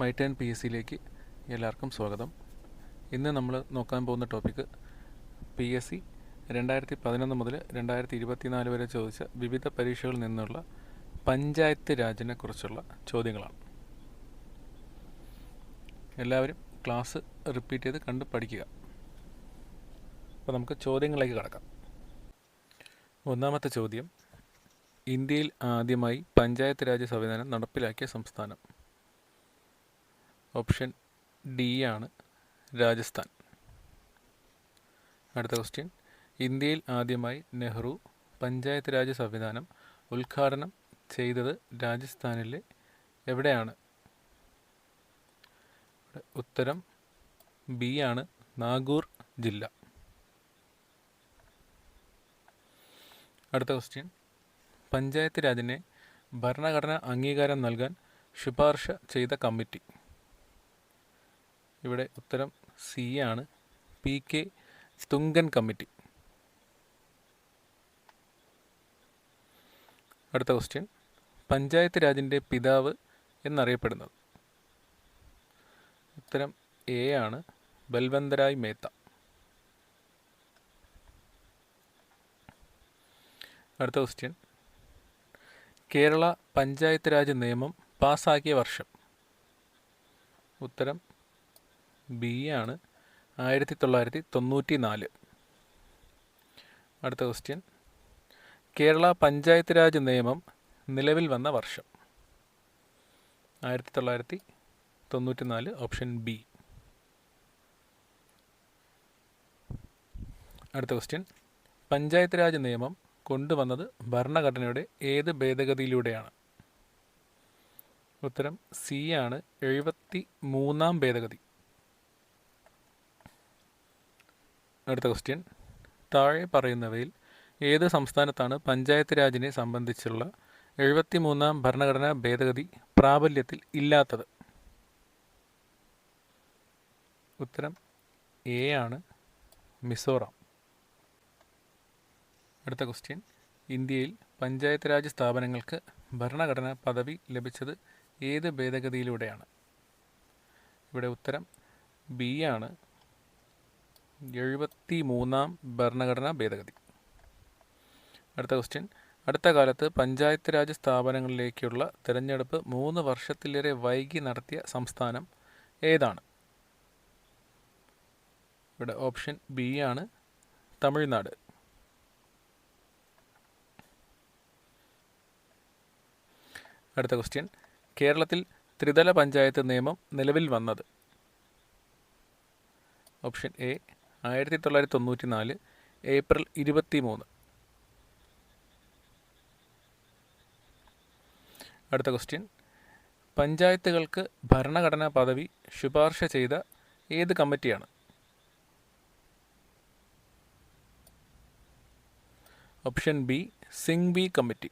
My turn P S സിയിലേക്ക് എല്ലാവർക്കും സ്വാഗതം. ഇന്ന് നമ്മൾ നോക്കാൻ പോകുന്ന ടോപ്പിക്ക് പി എസ് സി രണ്ടായിരത്തി പതിനൊന്ന് മുതൽ രണ്ടായിരത്തി ഇരുപത്തിനാല് വരെ ചോദിച്ച വിവിധ പരീക്ഷകളിൽ നിന്നുള്ള പഞ്ചായത്ത് രാജിനെ കുറിച്ചുള്ള ചോദ്യങ്ങളാണ്. എല്ലാവരും ക്ലാസ് റിപ്പീറ്റ് ചെയ്ത് കണ്ട് പഠിക്കുക. അപ്പോൾ നമുക്ക് ചോദ്യങ്ങളിലേക്ക് കടക്കാം. ഒന്നാമത്തെ ചോദ്യം ഇന്ത്യയിൽ ആദ്യമായി പഞ്ചായത്ത് രാജ് സംവിധാനം നടപ്പിലാക്കിയ സംസ്ഥാനം. ഓപ്ഷൻ ഡി ആണ് രാജസ്ഥാൻ. അടുത്ത ക്വസ്റ്റ്യൻ ഇന്ത്യയിൽ ആദ്യമായി നെഹ്റു പഞ്ചായത്ത് രാജ് സംവിധാനം ഉദ്ഘാടനം ചെയ്തത് രാജസ്ഥാനിലെ എവിടെയാണ്? ഉത്തരം ബി ആണ് നാഗൂർ ജില്ല. അടുത്ത ക്വസ്റ്റ്യൻ പഞ്ചായത്ത് രാജിനെ ഭരണഘടന അംഗീകാരം നൽകാൻ ശുപാർശ ചെയ്ത കമ്മിറ്റി. ഇവിടെ ഉത്തരം സി ആണ്. P K Thungon committee. അടുത്ത ക്വസ്റ്റ്യൻ പഞ്ചായത്ത് രാജിന്റെ പിതാവ് എന്നറിയപ്പെടുന്നത്. ഉത്തരം എ ആണ്. ബൽവന്തരായ് മേത്ത. അടുത്ത ക്വസ്റ്റ്യൻ കേരള പഞ്ചായത്ത് രാജ് നിയമം പാസ്സാക്കിയ വർഷം. ഉത്തരം ബി ആണ്. ആയിരത്തി തൊള്ളായിരത്തി തൊണ്ണൂറ്റി നാല് അടുത്ത ക്വസ്റ്റ്യൻ കേരള പഞ്ചായത്ത് രാജ് നിയമം നിലവിൽ വന്ന വർഷം. ആയിരത്തി തൊള്ളായിരത്തി തൊണ്ണൂറ്റി നാല് ഓപ്ഷൻ ബി അടുത്ത ക്വസ്റ്റ്യൻ പഞ്ചായത്ത് രാജ് നിയമം കൊണ്ടുവന്നത് ഭരണഘടനയുടെ ഏത് ഭേദഗതിയിലൂടെയാണ്? ഉത്തരം സി ആണ്. എഴുപത്തി മൂന്നാം ഭേദഗതി. അടുത്ത ക്വസ്റ്റ്യൻ താഴെ പറയുന്നവയിൽ ഏത് സംസ്ഥാനത്താണ് പഞ്ചായത്ത് രാജിനെ സംബന്ധിച്ചുള്ള എഴുപത്തി മൂന്നാം ഭരണഘടനാ ഭേദഗതി പ്രാബല്യത്തിൽ ഇല്ലാത്തത്? ഉത്തരം എ ആണ്. മിസോറാം. അടുത്ത ക്വസ്റ്റ്യൻ ഇന്ത്യയിൽ പഞ്ചായത്ത് രാജ് സ്ഥാപനങ്ങൾക്ക് ഭരണഘടനാ പദവി ലഭിച്ചത് ഏത് ഭേദഗതിയിലൂടെയാണ്? ഇവിടെ ഉത്തരം ബി ആണ്. എഴുപത്തി മൂന്നാം ഭരണഘടനാ ഭേദഗതി. അടുത്ത ക്വസ്റ്റ്യൻ അടുത്ത കാലത്ത് പഞ്ചായത്ത് രാജ് സ്ഥാപനങ്ങളിലേക്കുള്ള തിരഞ്ഞെടുപ്പ് മൂന്ന് വർഷത്തിലേറെ വൈകി നടത്തിയ സംസ്ഥാനം ഏതാണ്? ഇവിടെ ഓപ്ഷൻ ബി ആണ് തമിഴ്നാട്. അടുത്ത ക്വസ്റ്റ്യൻ കേരളത്തിൽ ത്രിതല പഞ്ചായത്ത് നിയമം നിലവിൽ വന്നത്? ഓപ്ഷൻ എ ആയിരത്തി തൊള്ളായിരത്തി തൊണ്ണൂറ്റി നാല് ഏപ്രിൽ ഇരുപത്തി മൂന്ന് അടുത്ത ക്വസ്റ്റ്യൻ പഞ്ചായത്തുകൾക്ക് ഭരണഘടനാ പദവി ശുപാർശ ചെയ്ത ഏത് കമ്മിറ്റിയാണ്? Option B Singhvi committee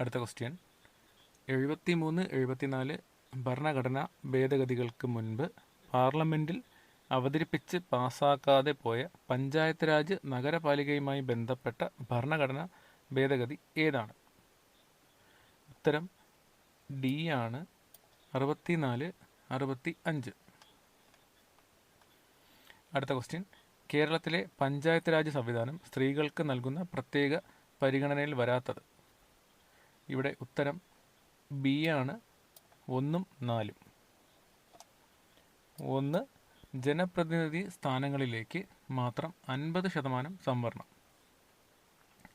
അടുത്ത ക്വസ്റ്റ്യൻ എഴുപത്തി മൂന്ന് എഴുപത്തിനാല് ഭരണഘടനാ ഭേദഗതികൾക്ക് മുൻപ് പാർലമെന്റിൽ അവതരിപ്പിച്ച് പാസാക്കാതെ പോയ പഞ്ചായത്ത് രാജ് നഗരപാലികയുമായി ബന്ധപ്പെട്ട ഭരണഘടനാ ഭേദഗതി ഏതാണ്? ഉത്തരം ഡി ആണ്. അറുപത്തിനാല് അറുപത്തി അഞ്ച് അടുത്ത ക്വസ്റ്റ്യൻ കേരളത്തിലെ പഞ്ചായത്ത് രാജ് സംവിധാനം സ്ത്രീകൾക്ക് നൽകുന്ന പ്രത്യേക പരിഗണനയിൽ വരാത്തത്? ഇവിടെ ഉത്തരം ബി ആണ്. ഒന്നും നാലും. ഒന്ന് ജനപ്രതിനിധി സ്ഥാനങ്ങളിലേക്ക് മാത്രം അൻപത് ശതമാനം സംവരണം.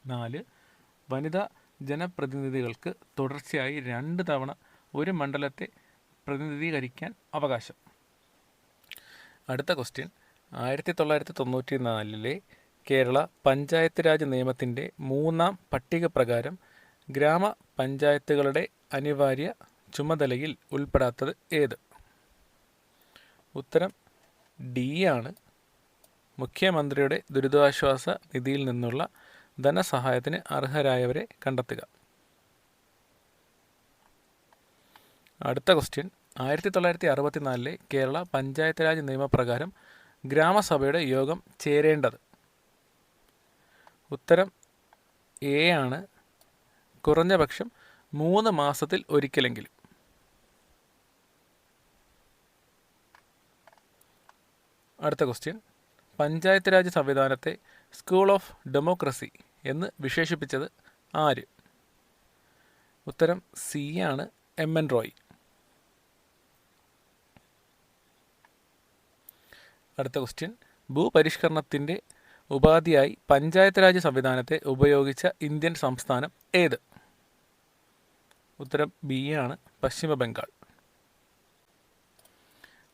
നാല് വനിതാ ജനപ്രതിനിധികൾക്ക് തുടർച്ചയായി രണ്ട് തവണ ഒരു മണ്ഡലത്തെ പ്രതിനിധീകരിക്കാൻ അവകാശം. അടുത്ത ക്വസ്റ്റ്യൻ. ആയിരത്തി തൊള്ളായിരത്തി തൊണ്ണൂറ്റി നാലിലെ കേരള പഞ്ചായത്ത് രാജ് നിയമത്തിന്റെ മൂന്നാം പട്ടിക പ്രകാരം ഗ്രാമപഞ്ചായത്തുകളുടെ അനിവാര്യ ചുമതലയിൽ ഉൾപ്പെടാത്തത് ഏത്? ഉത്തരം ഡി ആണ് മുഖ്യമന്ത്രിയുടെ ദുരിതാശ്വാസ നിധിയിൽ നിന്നുള്ള ധനസഹായത്തിന് അർഹരായവരെ കണ്ടെത്തുക. അടുത്ത ക്വസ്റ്റ്യൻ ആയിരത്തി തൊള്ളായിരത്തി അറുപത്തിനാലിലെ കേരള പഞ്ചായത്ത് രാജ് നിയമപ്രകാരം ഗ്രാമസഭയുടെ യോഗം ചേരേണ്ടത്? ഉത്തരം എ ആണ്. കുറഞ്ഞപക്ഷം മൂന്ന് മാസത്തിൽ ഒരിക്കലെങ്കിലും. അടുത്ത ക്വസ്റ്റ്യൻ പഞ്ചായത്ത് രാജ് സംവിധാനത്തെ സ്കൂൾ ഓഫ് ഡെമോക്രസി എന്ന് വിശേഷിപ്പിച്ചത് ആര്? ഉത്തരം സി ആണ് എം എൻ റോയ് അടുത്ത ക്വസ്റ്റ്യൻ ഭൂപരിഷ്കരണത്തിന്റെ ഉപാധിയായി പഞ്ചായത്ത് രാജ് സംവിധാനത്തെ ഉപയോഗിച്ച ഇന്ത്യൻ സംസ്ഥാനം ഏത്? ഉത്തരം ബി ആണ് പശ്ചിമ ബംഗാൾ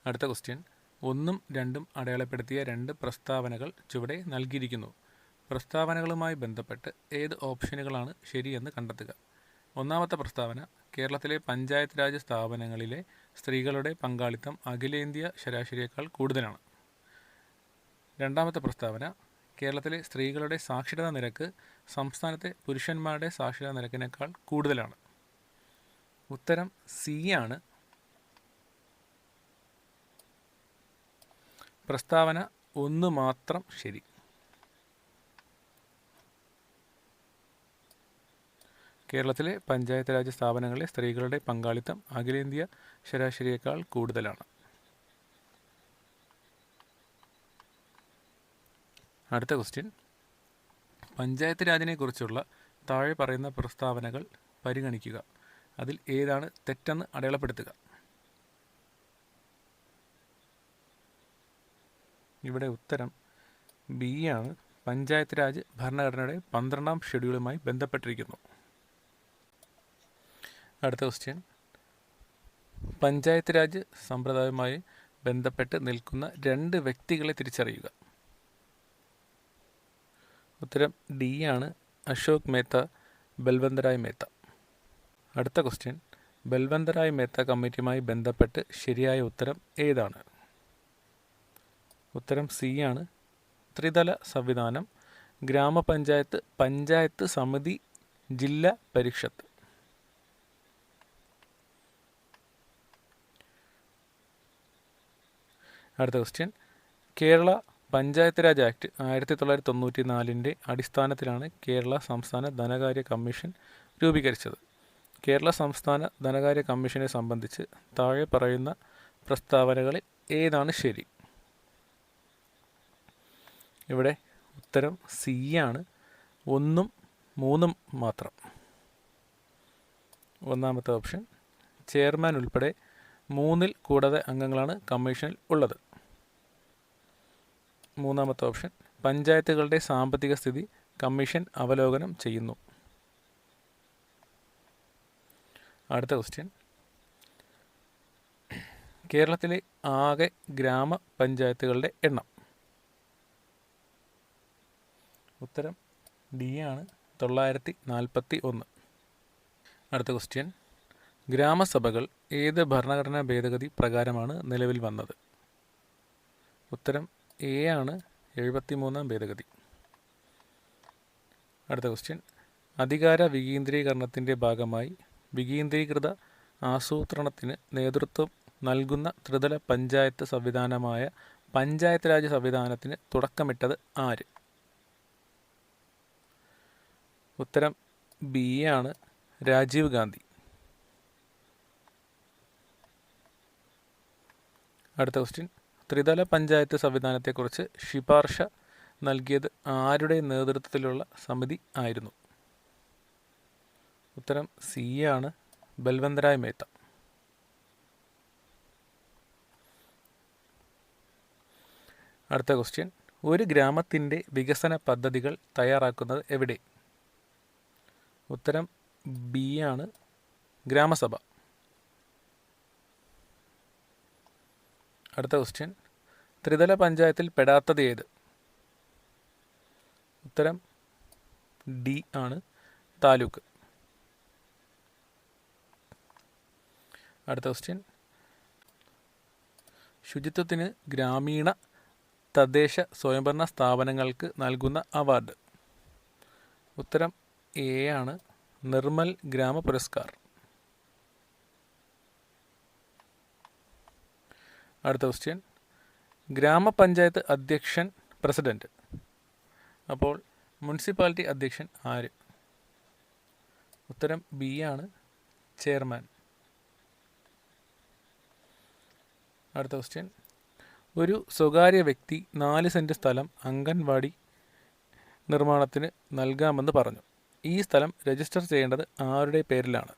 അടുത്ത ക്വസ്റ്റ്യൻ ഒന്നും രണ്ടും അടയാളപ്പെടുത്തിയ രണ്ട് പ്രസ്താവനകൾ ചുവടെ നൽകിയിരിക്കുന്നു. പ്രസ്താവനകളുമായി ബന്ധപ്പെട്ട് ഏത് ഓപ്ഷനുകളാണ് ശരിയെന്ന് കണ്ടെത്തുക. ഒന്നാമത്തെ പ്രസ്താവന കേരളത്തിലെ പഞ്ചായത്ത് രാജ് സ്ഥാപനങ്ങളിലെ സ്ത്രീകളുടെ പങ്കാളിത്തം അഖിലേന്ത്യാ ശരാശരിയേക്കാൾ കൂടുതലാണ്. രണ്ടാമത്തെ പ്രസ്താവന കേരളത്തിലെ സ്ത്രീകളുടെ സാക്ഷരതാ നിരക്ക് സംസ്ഥാനത്തെ പുരുഷന്മാരുടെ സാക്ഷരതാ നിരക്കിനേക്കാൾ കൂടുതലാണ്. ഉത്തരം സി ആണ്. പ്രസ്താവന ഒന്ന് മാത്രം ശരി. കേരളത്തിലെ പഞ്ചായത്ത് രാജ് സ്ഥാപനങ്ങളിലെ സ്ത്രീകളുടെ പങ്കാളിത്തം അഖിലേന്ത്യ ശരാശരിയേക്കാൾ കൂടുതലാണ്. അടുത്ത ക്വസ്റ്റ്യൻ. പഞ്ചായത്ത് രാജിനെക്കുറിച്ചുള്ള താഴെ പറയുന്ന പ്രസ്താവനകൾ പരിഗണിക്കുക. അതിൽ ഏതാണ് തെറ്റെന്ന് അടയാളപ്പെടുത്തുക. ഇവിടെ ഉത്തരം ബി ആണ്. പഞ്ചായത്ത് രാജ് ഭരണഘടനയുടെ പന്ത്രണ്ടാം ഷെഡ്യൂളുമായി ബന്ധപ്പെട്ടിരിക്കുന്നു. അടുത്ത ക്വസ്റ്റ്യൻ പഞ്ചായത്ത് രാജ് സമ്പ്രദായവുമായി ബന്ധപ്പെട്ട് നിൽക്കുന്ന രണ്ട് വ്യക്തികളെ തിരിച്ചറിയുക. ഉത്തരം ഡി ആണ്. അശോക് മേത്ത ബൽവന്തരായ് മേത്ത. അടുത്ത ക്വസ്റ്റ്യൻ ബൽവന്തരായ് മേത്ത കമ്മിറ്റിയുമായി ബന്ധപ്പെട്ട് ശരിയായ ഉത്തരം ഏതാണ്? ഉത്തരം സി ആണ്. ത്രിതല സംവിധാനം ഗ്രാമപഞ്ചായത്ത് പഞ്ചായത്ത് സമിതി ജില്ലാ പരിഷത്ത്. അടുത്ത ക്വസ്റ്റ്യൻ കേരള പഞ്ചായത്ത് രാജ് ആക്ട് ആയിരത്തി തൊള്ളായിരത്തി തൊണ്ണൂറ്റി നാലിന്റെ അടിസ്ഥാനത്തിലാണ് കേരള സംസ്ഥാന ധനകാര്യ കമ്മീഷൻ രൂപീകരിച്ചത്. കേരള സംസ്ഥാന ധനകാര്യ കമ്മീഷനെ സംബന്ധിച്ച് താഴെ പറയുന്ന പ്രസ്താവനകളിൽ ഏതാണ് ശരി? ഇവിടെ ഉത്തരം സി ആണ്. ഒന്നും മൂന്നും മാത്രം. ഒന്നാമത്തെ ഓപ്ഷൻ ചെയർമാൻ ഉൾപ്പെടെ മൂന്നിൽ കൂടാതെ അംഗങ്ങളാണ് കമ്മീഷനിൽ ഉള്ളത്. മൂന്നാമത്തെ ഓപ്ഷൻ പഞ്ചായത്തുകളുടെ സാമ്പത്തിക സ്ഥിതി കമ്മീഷൻ അവലോകനം ചെയ്യുന്നു. അടുത്ത ക്വസ്റ്റ്യൻ കേരളത്തിലെ ആകെ ഗ്രാമപഞ്ചായത്തുകളുടെ എണ്ണം. ഉത്തരം ഡി ആണ്. തൊള്ളായിരത്തി നാൽപ്പത്തി ഒന്ന് അടുത്ത ക്വസ്റ്റ്യൻ ഗ്രാമസഭകൾ ഏത് ഭരണഘടനാ ഭേദഗതി പ്രകാരമാണ് നിലവിൽ വന്നത്? ഉത്തരം എ ആണ് എഴുപത്തി മൂന്നാം ഭേദഗതി. അടുത്ത ക്വസ്റ്റ്യൻ അധികാര വികേന്ദ്രീകരണത്തിന്റെ ഭാഗമായി വികേന്ദ്രീകൃത ആസൂത്രണത്തിന് നേതൃത്വം നൽകുന്ന ത്രിതല പഞ്ചായത്ത് സംവിധാനമായ പഞ്ചായത്ത് രാജ് സംവിധാനത്തിന് തുടക്കമിട്ടത് ആര്? ഉത്തരം ബി ആണ്. രാജീവ് ഗാന്ധി. അടുത്ത ക്വസ്റ്റ്യൻ ത്രിതല പഞ്ചായത്ത് സംവിധാനത്തെക്കുറിച്ച് ശിപാർശ നൽകിയത് ആരുടെ നേതൃത്വത്തിലുള്ള സമിതി ആയിരുന്നു? ഉത്തരം സി ആണ്. ബൽവന്തരായ് മേത്ത. അടുത്ത ക്വസ്റ്റ്യൻ ഒരു ഗ്രാമത്തിന്റെ വികസന പദ്ധതികൾ തയ്യാറാക്കുന്നത് എവിടെ? ഉത്തരം ബി ആണ്. ഗ്രാമസഭ. അടുത്ത ക്വസ്റ്റ്യൻ ത്രിതല പഞ്ചായത്തിൽ പെടാത്തത് ഏത്? ഉത്തരം ഡി ആണ് താലൂക്ക്. അടുത്ത ക്വസ്റ്റ്യൻ ശുചിത്വത്തിന് ഗ്രാമീണ തദ്ദേശ സ്വയംഭരണ സ്ഥാപനങ്ങൾക്ക് നൽകുന്ന അവാർഡ്. ഉത്തരം എ ആണ് നിർമ്മൽ ഗ്രാമ പുരസ്കാർ അടുത്ത ക്വസ്റ്റ്യൻ ഗ്രാമപഞ്ചായത്ത് അധ്യക്ഷൻ പ്രസിഡന്റ്. അപ്പോൾ മുനിസിപ്പാലിറ്റി അധ്യക്ഷൻ ആര്? ഉത്തരം ബി ആണ് ചെയർമാൻ. അടുത്ത ക്വസ്റ്റ്യൻ ഒരു സ്വകാര്യ വ്യക്തി നാല് സെന്റ് സ്ഥലം അംഗൻവാടി നിർമ്മാണത്തിന് നൽകാമെന്ന് പറഞ്ഞു. ഈ സ്ഥലം രജിസ്റ്റർ ചെയ്യേണ്ടത് ആരുടെ പേരിലാണ്?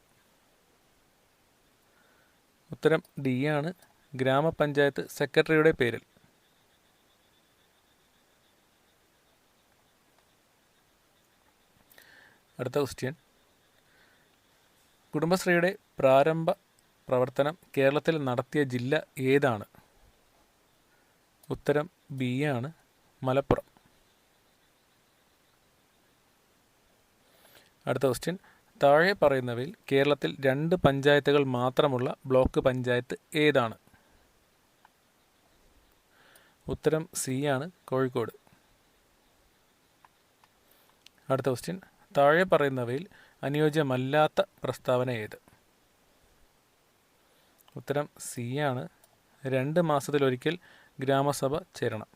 ഉത്തരം ഡി ആണ്. ഗ്രാമപഞ്ചായത്ത് സെക്രട്ടറിയുടെ പേരിൽ. അടുത്ത ക്വസ്റ്റ്യൻ. കുടുംബശ്രീയുടെ പ്രാരംഭ പ്രവർത്തനം കേരളത്തിൽ നടത്തിയ ജില്ല ഏതാണ്? ഉത്തരം ബി ആണ്. മലപ്പുറം. അടുത്ത ക്വസ്റ്റ്യൻ താഴെ പറയുന്നവയിൽ കേരളത്തിൽ രണ്ട് പഞ്ചായത്തുകൾ മാത്രമുള്ള ബ്ലോക്ക് പഞ്ചായത്ത് ഏതാണ്? ഉത്തരം സി ആണ് കോഴിക്കോട്. അടുത്ത ക്വസ്റ്റ്യൻ താഴെ പറയുന്നവയിൽ അനുയോജ്യമല്ലാത്ത പ്രസ്താവന ഏത്? ഉത്തരം സി ആണ്. രണ്ട് മാസത്തിലൊരിക്കൽ ഗ്രാമസഭ ചേരണം.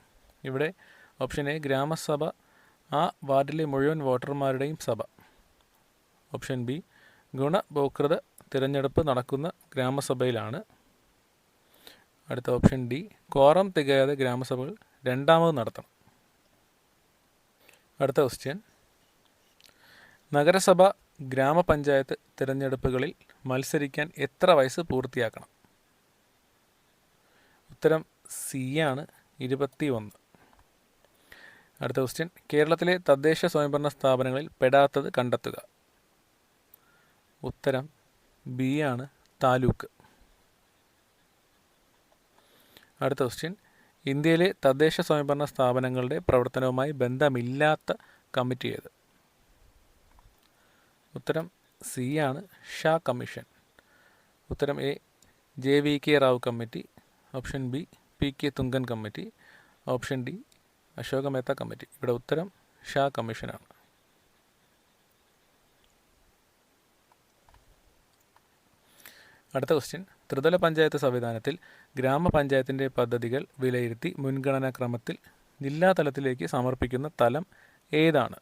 ഇവിടെ ഓപ്ഷൻ എ ഗ്രാമസഭ ആ വാർഡിലെ മുഴുവൻ വോട്ടർമാരുടെയും സഭ. ഓപ്ഷൻ ബി ഗുണഭോക്തൃ തിരഞ്ഞെടുപ്പ് നടക്കുന്ന ഗ്രാമസഭയിലാണ്. അടുത്ത ഓപ്ഷൻ ഡി കോറം തികയാതെ ഗ്രാമസഭകൾ രണ്ടാമത് നടത്തണം. അടുത്ത ക്വസ്റ്റ്യൻ നഗരസഭ ഗ്രാമപഞ്ചായത്ത് തിരഞ്ഞെടുപ്പുകളിൽ മത്സരിക്കാൻ എത്ര വയസ്സ് പൂർത്തിയാക്കണം? ഉത്തരം സി ആണ് ഇരുപത്തി ഒന്ന് അടുത്ത ക്വസ്റ്റ്യൻ കേരളത്തിലെ തദ്ദേശ സ്വയംഭരണ സ്ഥാപനങ്ങളിൽ പെടാത്തത് കണ്ടെത്തുക. ഉത്തരം ബി ആണ് താലൂക്ക്. അടുത്ത ക്വസ്റ്റ്യൻ ഇന്ത്യയിലെ തദ്ദേശ സ്വയംഭരണ സ്ഥാപനങ്ങളുടെ പ്രവർത്തനവുമായി ബന്ധമില്ലാത്ത കമ്മിറ്റി ഏത്? ഉത്തരം സി ആണ് ഷാ കമ്മീഷൻ. ഉത്തരം A G V K Rao committee. Option B P K Thungon committee. Option D Ashoka Mehta committee. ഇവിടെ ഉത്തരം ഷാ കമ്മീഷനാണ്. അടുത്ത ക്വസ്റ്റ്യൻ ത്രിതല പഞ്ചായത്ത് സംവിധാനത്തിൽ ഗ്രാമപഞ്ചായത്തിന്റെ പദ്ധതികൾ വിലയിരുത്തി മുൻഗണനാക്രമത്തിൽ ജില്ലാ തലത്തിലേക്ക് സമർപ്പിക്കുന്ന തലം ഏതാണ്?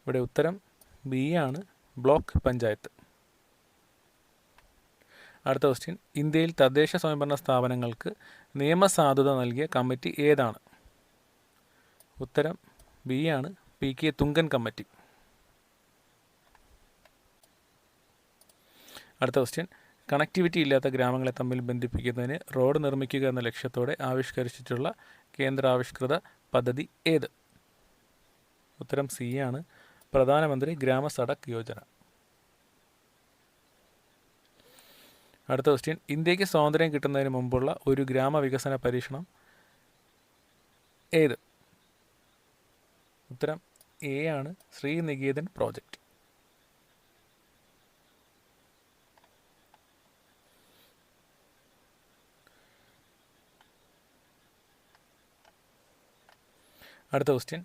ഇവിടെ ഉത്തരം ബി ആണ് ബ്ലോക്ക് പഞ്ചായത്ത്. അടുത്ത ക്വസ്റ്റ്യൻ ഇന്ത്യയിൽ തദ്ദേശ സ്വയംഭരണ സ്ഥാപനങ്ങൾക്ക് നിയമസാധുത നൽകിയ കമ്മിറ്റി ഏതാണ്? ഉത്തരം ബി ആണ് പി കെ തുങ്കൻ കമ്മിറ്റി. അടുത്ത ക്വസ്റ്റ്യൻ കണക്ടിവിറ്റി ഇല്ലാത്ത ഗ്രാമങ്ങളെ തമ്മിൽ ബന്ധിപ്പിക്കുന്നതിന് റോഡ് നിർമ്മിക്കുക എന്ന ലക്ഷ്യത്തോടെ ആവിഷ്കരിച്ചിട്ടുള്ള കേന്ദ്രാവിഷ്കൃത പദ്ധതി ഏത്? ഉത്തരം സി ആണ്. പ്രധാനമന്ത്രി ഗ്രാമ സഡക് യോജന. അടുത്ത ക്വസ്റ്റ്യൻ ഇന്ത്യയ്ക്ക് സ്വാതന്ത്ര്യം കിട്ടുന്നതിന് മുമ്പുള്ള ഒരു ഗ്രാമവികസന പരീക്ഷണം ഏത്? ഉത്തരം എ ആണ്. ശ്രീനികേതൻ പ്രോജക്റ്റ് അടുത്ത ക്വസ്റ്റ്യൻ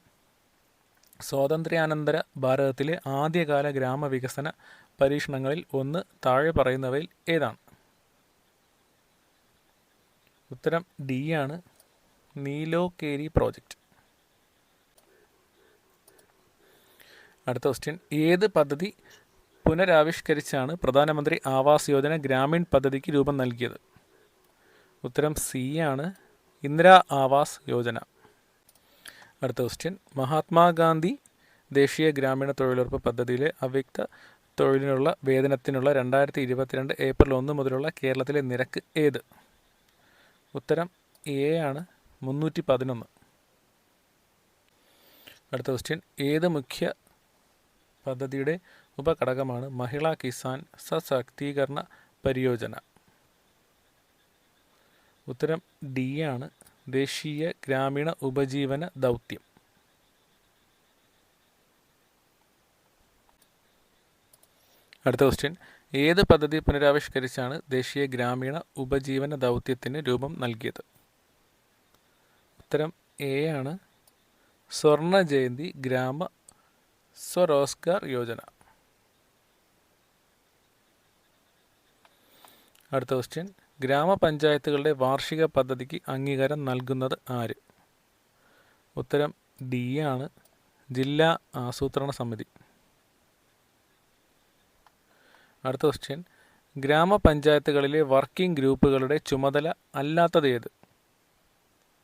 സ്വാതന്ത്ര്യാനന്തര ഭാരതത്തിലെ ആദ്യകാല ഗ്രാമവികസന പരീക്ഷണങ്ങളിൽ ഒന്ന് താഴെ പറയുന്നവയിൽ ഏതാണ്? ഉത്തരം ഡി ആണ്. നീലോക്കേരി പ്രോജക്റ്റ് അടുത്ത ക്വസ്റ്റ്യൻ ഏത് പദ്ധതി പുനരാവിഷ്കരിച്ചാണ് പ്രധാനമന്ത്രി ആവാസ് യോജന ഗ്രാമീൺ പദ്ധതിക്ക് രൂപം നൽകിയത്? ഉത്തരം സി ആണ്. ഇന്ദിരാ ആവാസ് യോജന. അടുത്ത ക്വസ്റ്റ്യൻ മഹാത്മാഗാന്ധി ദേശീയ ഗ്രാമീണ തൊഴിലുറപ്പ് പദ്ധതിയിലെ അവ്യക്ത തൊഴിലിനുള്ള വേതനത്തിനുള്ള രണ്ടായിരത്തി ഇരുപത്തിരണ്ട് ഏപ്രിൽ ഒന്ന് മുതലുള്ള കേരളത്തിലെ നിരക്ക് ഏത്? ഉത്തരം എ ആണ്. മുന്നൂറ്റി പതിനൊന്ന് അടുത്ത ക്വസ്റ്റ്യൻ ഏത് മുഖ്യ പദ്ധതിയുടെ ഉപഘടകമാണ് മഹിളാ കിസാൻ സശാക്തീകരണ പരിയോജന? ഉത്തരം ഡി ആണ്. ദേശീയ ഗ്രാമീണ ഉപജീവന ദൗത്യം. അടുത്ത ക്വസ്റ്റ്യൻ ഏത് പദ്ധതി പുനരാവിഷ്കരിച്ചാണ് ദേശീയ ഗ്രാമീണ ഉപജീവന ദൗത്യത്തിന് രൂപം നൽകിയത്? ഉത്തരം എ ആണ്. സ്വർണ ജയന്തി ഗ്രാമ സ്വരോസ്ഗാർ യോജന. അടുത്ത ക്വസ്റ്റ്യൻ ഗ്രാമപഞ്ചായത്തുകളുടെ വാർഷിക പദ്ധതിക്ക് അംഗീകാരം നൽകുന്നത് ആര്? ഉത്തരം ഡി ആണ്. ജില്ലാ ആസൂത്രണ സമിതി. അടുത്ത ക്വസ്റ്റ്യൻ ഗ്രാമപഞ്ചായത്തുകളിലെ വർക്കിംഗ് ഗ്രൂപ്പുകളുടെ ചുമതല അല്ലാത്തത് ഏത്?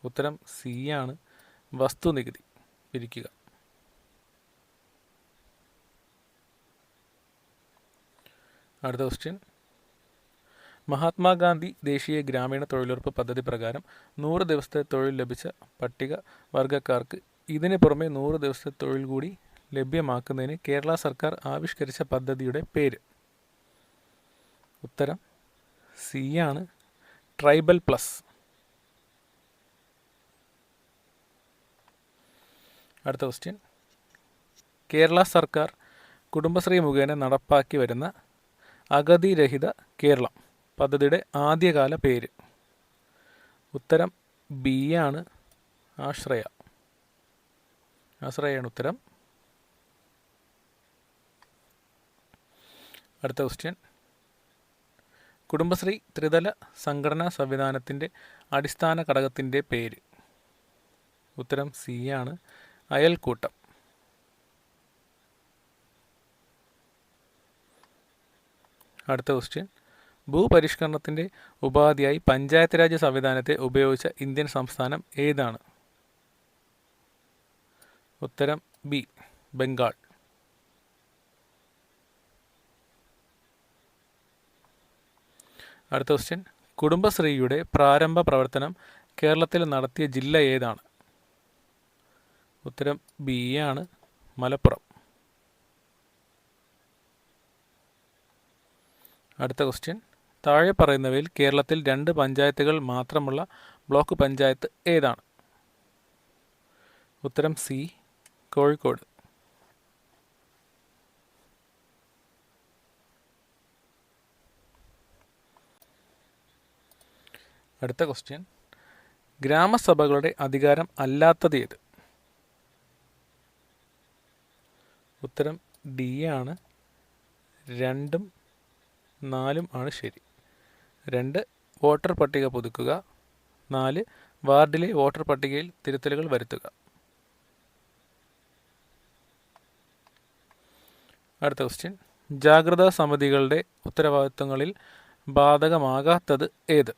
ഉത്തരം സി ആണ്. വസ്തുനികുതി. പിരിക്കുക. അടുത്ത ക്വസ്റ്റ്യൻ മഹാത്മാഗാന്ധി ദേശീയ ഗ്രാമീണ തൊഴിലുറപ്പ് പദ്ധതി പ്രകാരം നൂറ് ദിവസത്തെ തൊഴിൽ ലഭിച്ച പട്ടിക വർഗക്കാർക്ക് ഇതിന് പുറമെ നൂറ് ദിവസത്തെ തൊഴിൽ കൂടി ലഭ്യമാക്കുന്നതിന് കേരള സർക്കാർ ആവിഷ്കരിച്ച പദ്ധതിയുടെ പേര്. ഉത്തരം സി ആണ് ട്രൈബൽ പ്ലസ്. അടുത്ത ക്വസ്റ്റ്യൻ. കേരള സർക്കാർ കുടുംബശ്രീ മുഖേന നടപ്പാക്കി വരുന്ന അഗതിരഹിത കേരളം. പദ്ധതിയുടെ ആദ്യകാല പേര്. ഉത്തരം ബി ആണ്. ആശ്രയ. ആശ്രയാണ് ഉത്തരം. അടുത്ത ക്വസ്റ്റ്യൻ കുടുംബശ്രീ ത്രിതല സംഘടനാ സംവിധാനത്തിന്റെ അടിസ്ഥാന ഘടകത്തിന്റെ പേര്. ഉത്തരം സി ആണ്. അയൽക്കൂട്ടം. അടുത്ത ക്വസ്റ്റ്യൻ ഭൂപരിഷ്കരണത്തിന്റെ ഉപാധിയായി പഞ്ചായത്ത് രാജ് സംവിധാനത്തെ ഉപയോഗിച്ച ഇന്ത്യൻ സംസ്ഥാനം ഏതാണ്? ഉത്തരം ബി ബംഗാൾ. അടുത്ത ക്വസ്റ്റ്യൻ കുടുംബശ്രീയുടെ പ്രാരംഭ പ്രവർത്തനം കേരളത്തിൽ നടത്തിയ ജില്ല ഏതാണ്? ഉത്തരം ബി ആണ്. മലപ്പുറം. അടുത്ത ക്വസ്റ്റ്യൻ താഴെ പറയുന്നവയിൽ കേരളത്തിൽ രണ്ട് പഞ്ചായത്തുകൾ മാത്രമുള്ള ബ്ലോക്ക് പഞ്ചായത്ത് ഏതാണ്? ഉത്തരം സി കോഴിക്കോട്. അടുത്ത ക്വസ്റ്റ്യൻ ഗ്രാമസഭകളുടെ അധികാരം അല്ലാത്തത് ഏത്? ഉത്തരം ഡി ആണ്. രണ്ടും നാലും ആണ് ശരി. രണ്ട് വോട്ടർ പട്ടിക പുതുക്കുക. നാല് വാർഡിലെ വോട്ടർ പട്ടികയിൽ തിരുത്തലുകൾ വരുത്തുക. അടുത്ത ക്വസ്റ്റ്യൻ ജാഗ്രതാ സമിതികളുടെ ഉത്തരവാദിത്വങ്ങളിൽ ബാധകമാകാത്തത് ഏത്?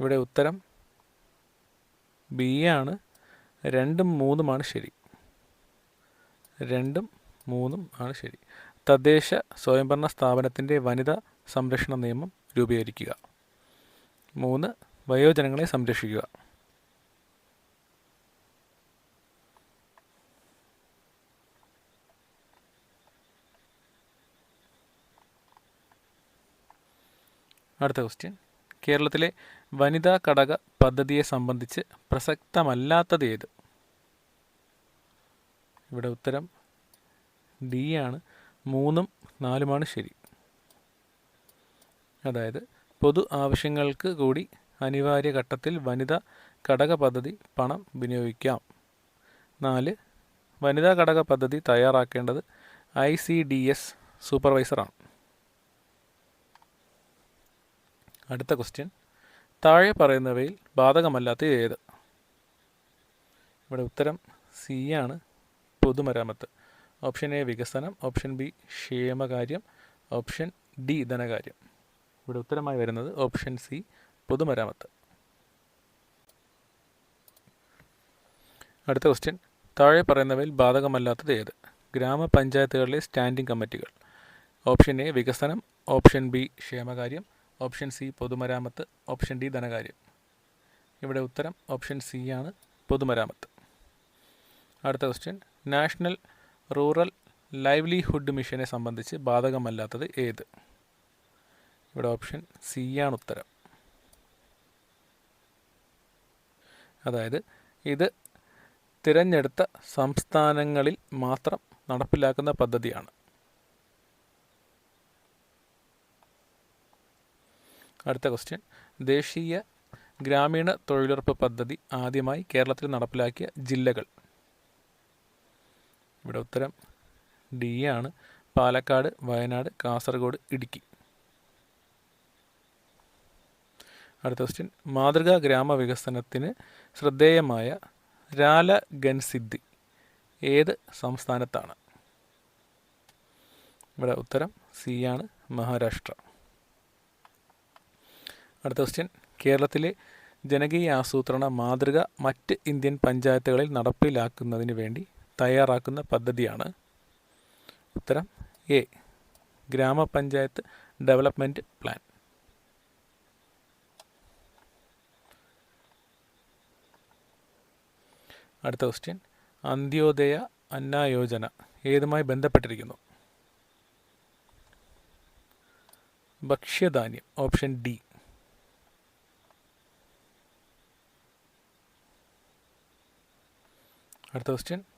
ഇവിടെ ഉത്തരം ബി ആണ്. രണ്ടും മൂന്നുമാണ് ശരി. രണ്ടും മൂന്നും ആണ് ശരി. തദ്ദേശ സ്വയംഭരണ സ്ഥാപനത്തിന്റെ വനിതാ സംരക്ഷണ നിയമം രൂപീകരിക്കുക. മൂന്ന് വയോജനങ്ങളെ സംരക്ഷിക്കുക. അടുത്ത ക്വസ്റ്റ്യൻ കേരളത്തിലെ വനിതാ ഘടക പദ്ധതിയെ സംബന്ധിച്ച് പ്രസക്തമല്ലാത്തത് ഏത്? ഇവിടെ ഉത്തരം ഡി ആണ്. മൂന്നും നാലുമാണ് ശരി. അതായത് പൊതു ആവശ്യങ്ങൾക്ക് കൂടി അനിവാര്യ ഘട്ടത്തിൽ വനിതാ ഘടക പദ്ധതി പണം വിനിയോഗിക്കാം. നാല് വനിതാ ഘടക പദ്ധതി തയ്യാറാക്കേണ്ടത് ഐ സി ഡി എസ് സൂപ്പർവൈസറാണ്. അടുത്ത ക്വസ്റ്റ്യൻ. താഴെ പറയുന്നവയിൽ ബാധകമല്ലാത്ത ഏത്? ഇവിടെ ഉത്തരം സി ആണ് പൊതുമരാമത്ത്. ഓപ്ഷൻ എ വികസനം ഓപ്ഷൻ ബി ക്ഷേമകാര്യം ഓപ്ഷൻ ഡി ധനകാര്യം. ഇവിടെ ഉത്തരമായി വരുന്നത് ഓപ്ഷൻ സി പൊതുമരാമത്ത്. അടുത്ത ക്വസ്റ്റ്യൻ. താഴെ പറയുന്നവയിൽ ബാധകമല്ലാത്തത് ഏത്? ഗ്രാമപഞ്ചായത്തുകളിലെ സ്റ്റാൻഡിംഗ് കമ്മിറ്റികൾ. ഓപ്ഷൻ എ വികസനം ഓപ്ഷൻ ബി ക്ഷേമകാര്യം ഓപ്ഷൻ സി പൊതുമരാമത്ത് ഓപ്ഷൻ ഡി ധനകാര്യം. ഇവിടെ ഉത്തരം ഓപ്ഷൻ സി ആണ് പൊതുമരാമത്ത്. അടുത്ത ക്വസ്റ്റ്യൻ. നാഷണൽ റൂറൽ ലൈവ്ലിഹുഡ് മിഷനെ സംബന്ധിച്ച് ബാധകമല്ലാത്തത് ഏത്? ഇവിടെ ഓപ്ഷൻ സി ആണ് ഉത്തരം. അതായത് ഇത് തിരഞ്ഞെടുത്ത സംസ്ഥാനങ്ങളിൽ മാത്രം നടപ്പിലാക്കുന്ന പദ്ധതിയാണ്. അടുത്ത ക്വസ്റ്റ്യൻ ദേശീയ ഗ്രാമീണ തൊഴിലുറപ്പ് പദ്ധതി ആദ്യമായി കേരളത്തിൽ നടപ്പിലാക്കിയ ജില്ലകൾ. ഇവിടെ ഉത്തരം ഡി ആണ്. പാലക്കാട് വയനാട് കാസർഗോഡ് ഇടുക്കി. അടുത്ത ക്വസ്റ്റ്യൻ മാതൃകാ ഗ്രാമവികസനത്തിന് ശ്രദ്ധേയമായ രാല ഗൻസിദ്ധി ഏത് സംസ്ഥാനത്താണ്? ഇവിടെ ഉത്തരം സി ആണ് മഹാരാഷ്ട്ര. അടുത്ത ക്വസ്റ്റ്യൻ കേരളത്തിലെ ജനകീയ ആസൂത്രണ മാതൃക മറ്റ് ഇന്ത്യൻ പഞ്ചായത്തുകളിൽ നടപ്പിലാക്കുന്നതിന് വേണ്ടി തയ്യാറാക്കുന്ന പദ്ധതിയാണ്. ഉത്തരം എ ഗ്രാമപഞ്ചായത്ത് ഡെവലപ്മെന്റ് പ്ലാൻ. അടുത്ത ക്വസ്റ്റ്യൻ. അന്ത്യോദയ അന്ന യോജന ഏതുമായി ബന്ധപ്പെട്ടിരിക്കുന്നു? ഭക്ഷ്യധാന്യം ഓപ്ഷൻ ഡി. അടുത്ത ക്വസ്റ്റ്യൻ.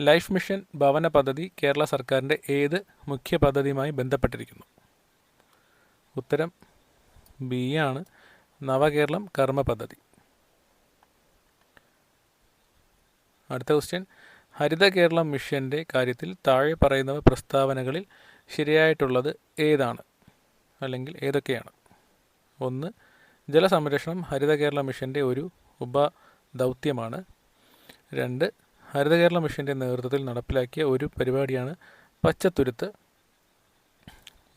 ലൈഫ് മിഷൻ ഭവന പദ്ധതി കേരള സർക്കാരിന്റെ ഏത് മുഖ്യ പദ്ധതിയുമായി ബന്ധപ്പെട്ടിരിക്കുന്നു? ഉത്തരം ബി ആണ്. നവകേരളം കർമ്മ പദ്ധതി. അടുത്ത ക്വസ്റ്റ്യൻ ഹരിത കേരളം മിഷന്റെ കാര്യത്തിൽ താഴെ പറയുന്നവ പ്രസ്താവനകളിൽ ശരിയായിട്ടുള്ളത് ഏതാണ്? അല്ലെങ്കിൽ ഏതൊക്കെയാണ്? ഒന്ന് ജലസംരക്ഷണം ഹരിത കേരള മിഷന്റെ ഒരു ഉപദൗത്യമാണ്. രണ്ട് ഹരിത കേരള മിഷന്റെ നേതൃത്വത്തിൽ നടപ്പിലാക്കിയ ഒരു പരിപാടിയാണ് പച്ചത്തുരുത്ത്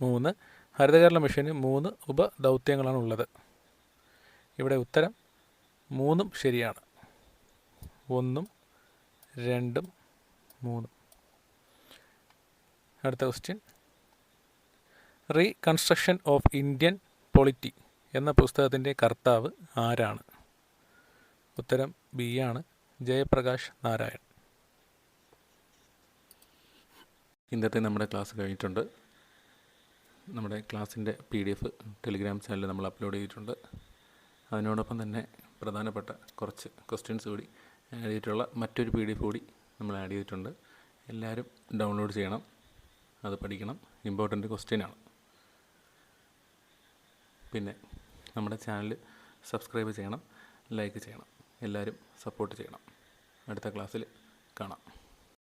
മൂന്ന്. ഹരിത കേരള മിഷന് മൂന്ന് ഉപദൗത്യങ്ങളാണ് ഉള്ളത് ഇവിടെ ഉത്തരം മൂന്നും ശരിയാണ്. ഒന്നും രണ്ടും മൂന്നും. അടുത്ത question reconstruction of Indian polity എന്ന പുസ്തകത്തിന്റെ കർത്താവ് ആരാണ്? ഉത്തരം ബി ആണ്. ജയപ്രകാശ് നാരായൺ. ഇന്നത്തെ നമ്മുടെ ക്ലാസ് കഴിഞ്ഞിട്ടുണ്ട്. നമ്മുടെ ക്ലാസ്സിന്റെ പി ഡി എഫ് ടെലിഗ്രാം ചാനലിൽ നമ്മൾ അപ്ലോഡ് ചെയ്തിട്ടുണ്ട്. അതിനോടൊപ്പം തന്നെ പ്രധാനപ്പെട്ട കുറച്ച് ക്വസ്റ്റ്യൻസ് കൂടി ആഡ് ചെയ്തിട്ടുള്ള മറ്റൊരു പി ഡി എഫ് കൂടി നമ്മൾ ആഡ് ചെയ്തിട്ടുണ്ട്. എല്ലാവരും ഡൗൺലോഡ് ചെയ്യണം. അത് പഠിക്കണം. ഇമ്പോർട്ടന്റ് ക്വസ്റ്റ്യനാണ്. പിന്നെ നമ്മുടെ ചാനൽ സബ്സ്ക്രൈബ് ചെയ്യണം. ലൈക്ക് ചെയ്യണം. എല്ലാവരും സപ്പോർട്ട് ചെയ്യണം. അടുത്ത ക്ലാസ്സിൽ കാണാം.